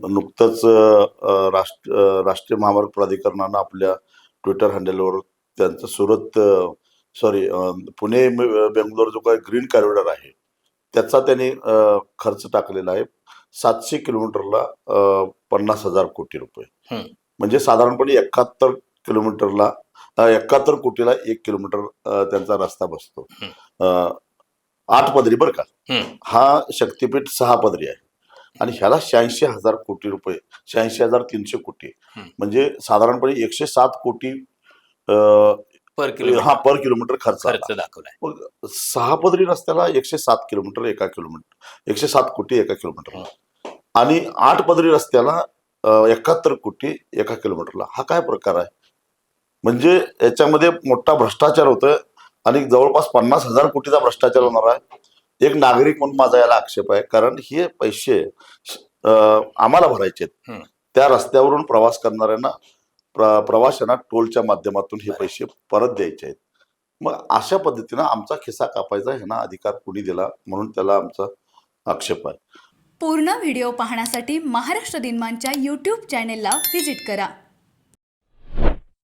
नुकतंच राष्ट्र राष्ट्रीय महामार्ग प्राधिकरणानं आपल्या ट्विटर हँडलवर त्यांचं सुरत सॉरी पुणे बेंगलोर जो काही ग्रीन कॉरिडॉर आहे त्याचा त्यांनी खर्च टाकलेला आहे. सातशे किलोमीटरला पन्नास हजार कोटी रुपये. म्हणजे साधारणपणे एकाहत्तर किलोमीटरला एकाहत्तर कोटीला एक किलोमीटर त्यांचा रस्ता बसतो. आठ पदरी बरं का. हा शक्तीपीठ सहा पदरी आहे. आणि ह्याला शहाऐंशी हजार कोटी रुपये शहाऐंशी हजार तीनशे कोटी. म्हणजे साधारणपणे एकशे सात कोटी पर किलोमीटर. हा पर किलोमीटर खर्च मग सहा पदरी रस्त्याला एकशे सात किलोमीटर एका किलोमीटर एकशे सात कोटी एका किलोमीटरला. आणि आठ पदरी रस्त्याला एकाहत्तर कोटी एका किलोमीटरला. हा काय प्रकार आहे? म्हणजे याच्यामध्ये मोठा भ्रष्टाचार होतोय आणि जवळपास पन्नास हजार कोटीचा भ्रष्टाचार होणार आहे. एक नागरिक म्हणून माझा याला आक्षेप आहे. कारण हे पैसे आम्हाला भरायचे आहेत. त्या रस्त्यावरून प्रवास करणाऱ्यांना प्र- प्रवाशांना टोलच्या माध्यमातून हे पैसे परत द्यायचे आहेत. मग अशा पद्धतीनं आमचा खिसा कापायचा ह्यांना अधिकार कुणी दिला म्हणून त्याला आमचा आक्षेप आहे. पूर्ण व्हिडिओ पाहण्यासाठी महाराष्ट्र दिनमानच्या यूट्यूब चॅनेलला व्हिजिट करा.